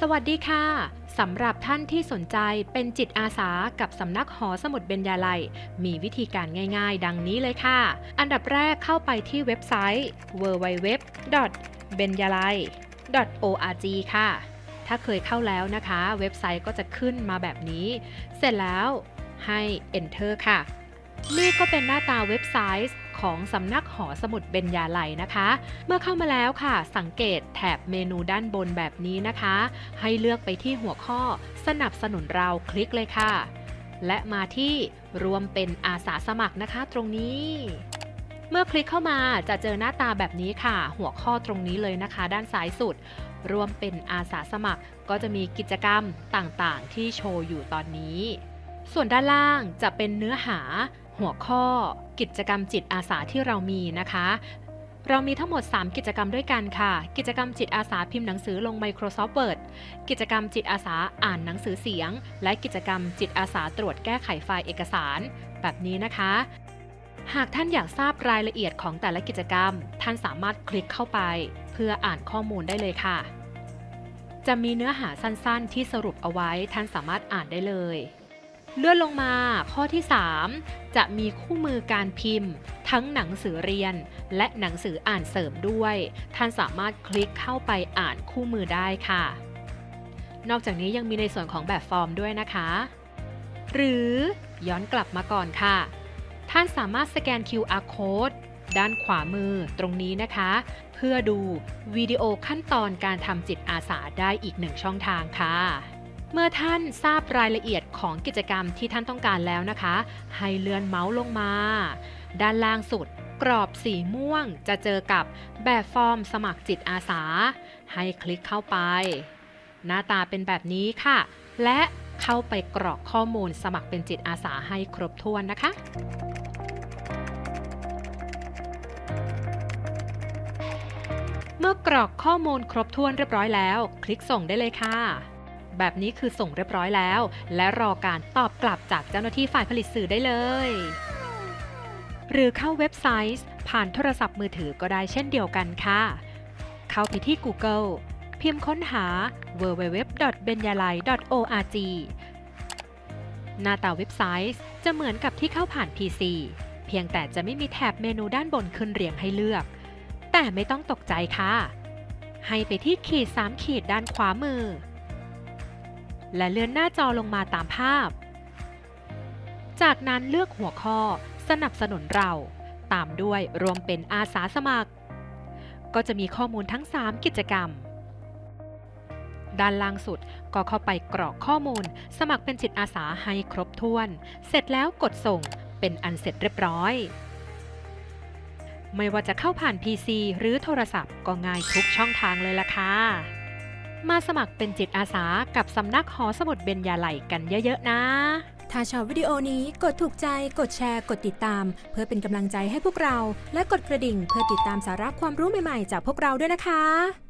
สวัสดีค่ะสำหรับท่านที่สนใจเป็นจิตอาสากับสำนักหอสมุดเบญญาลัย มีวิธีการง่าย ๆ ดังนี้เลยค่ะ อันดับแรกเข้าไปที่เว็บไซต์ www. b e n y a l a i org ค่ะ ถ้าเคยเข้าแล้วนะคะ เว็บไซต์ก็จะขึ้นมาแบบนี้ เสร็จแล้วให้ enter ค่ะ นี่ก็เป็นหน้าตาเว็บไซต์ ของสำนักหอสมุดเบญญาไลนะคะ เมื่อเข้ามาแล้วค่ะ สังเกตแถบเมนูด้านบนแบบนี้นะคะ ให้เลือกไปที่หัวข้อสนับสนุนเราคลิกเลยค่ะ และมาที่รวมเป็นอาสาสมัครนะคะตรงนี้เมื่อคลิกเข้ามาจะเจอหน้าตาแบบนี้ค่ะ หัวข้อตรงนี้เลยนะคะ ด้านซ้ายสุด รวมเป็นอาสาสมัคร ก็จะมีกิจกรรมต่างๆ ที่โชว์อยู่ตอนนี้ ส่วนด้านล่างจะเป็นเนื้อหา หัวข้อ กิจกรรมจิตอาสาที่เรามีนะคะ เรามีทั้งหมด 3 กิจกรรมด้วยกันค่ะ กิจกรรมจิตอาสาพิมพ์หนังสือลง Microsoft Word กิจกรรมจิตอาสาอ่านหนังสือเสียง และกิจกรรมจิตอาสาตรวจแก้ไขไฟล์เอกสาร แบบนี้นะคะหากท่านอยากทราบรายละเอียดของแต่ละกิจกรรม ท่านสามารถคลิกเข้าไป เพื่ออ่านข้อมูลได้เลยค่ะ จะมีเนื้อหาสั้นๆ ที่สรุปเอาไว้ท่านสามารถอ่านได้เลย เลื่อนลงมาข้อที่ 3 จะมีคู่มือการพิมพ์ ทั้งหนังสือเรียน และหนังสืออ่านเสริมด้วย ท่านสามารถคลิกเข้าไปอ่านคู่มือได้ค่ะ นอกจากนี้ยังมีในส่วนของแบบฟอร์มด้วยนะคะ หรือย้อนกลับมาก่อนค่ะ ท่านสามารถสแกน QR code ด้านขวามือตรงนี้นะคะ เพื่อดูวิดีโอขั้นตอนการทำจิตอาสาได้อีกหนึ่งช่องทางค่ะ เมื่อท่านทราบรายละเอียดของกิจกรรมที่ท่านต้องการแล้วนะคะ ให้เลื่อนเมาส์ลงมา ด้านล่างสุดกรอบสีม่วงจะเจอกับแบบฟอร์มสมัครจิตอาสา ให้คลิกเข้าไป หน้าตาเป็นแบบนี้ค่ะ และเข้าไปกรอกข้อมูลสมัครเป็นจิตอาสาให้ครบถ้วนนะคะ เมื่อกรอกข้อมูลครบถ้วนเรียบร้อยแล้ว คลิกส่งได้เลยค่ะ แบบนี้คือส่งเรียบร้อยแล้ว และรอการตอบกลับจากเจ้าหน้าที่ฝ่ายผลิตสื่อได้เลย หรือเข้าเว็บไซต์ ผ่านโทรศัพท์มือถือก็ได้เช่นเดียวกันค่ะ เข้าไปที่ Google พิมพ์ค้นหา www.benyalai.org หน้าตาเว็บไซต์จะเหมือนกับที่เข้าผ่าน PC เพียงแต่จะไม่มีแถบเมนูด้านบนขึ้นเรียงให้เลือก แต่ไม่ต้องตกใจค่ะ ให้ไปที่ขีด 3 ขีดด้านขวามือ และเลื่อนหน้าจอลงมาตามภาพ จากนั้นเลือกหัวข้อสนับสนุนเรา ตามด้วยรวมเป็นอาสาสมัคร ก็จะมีข้อมูลทั้ง 3 กิจกรรม ด้านล่างสุดก็เข้าไปกรอกข้อมูล สมัครเป็นจิตอาสาให้ครบถ้วน เสร็จแล้วกดส่งเป็นอันเสร็จเรียบร้อย ไม่ว่าจะเข้าผ่าน PC หรือโทรศัพท์ก็ง่ายทุกช่องทางเลยล่ะค่ะ มาสมัครเป็นจิตอาสากับสำนักหอสมุดเบญญาไหลกันเยอะๆนะ ถ้าชอบวิดีโอนี้กดถูกใจ กดแชร์ กดติดตาม เพื่อเป็นกำลังใจให้พวกเรา และกดกระดิ่งเพื่อติดตามสาระความรู้ใหม่ๆ จากพวกเราด้วยนะคะ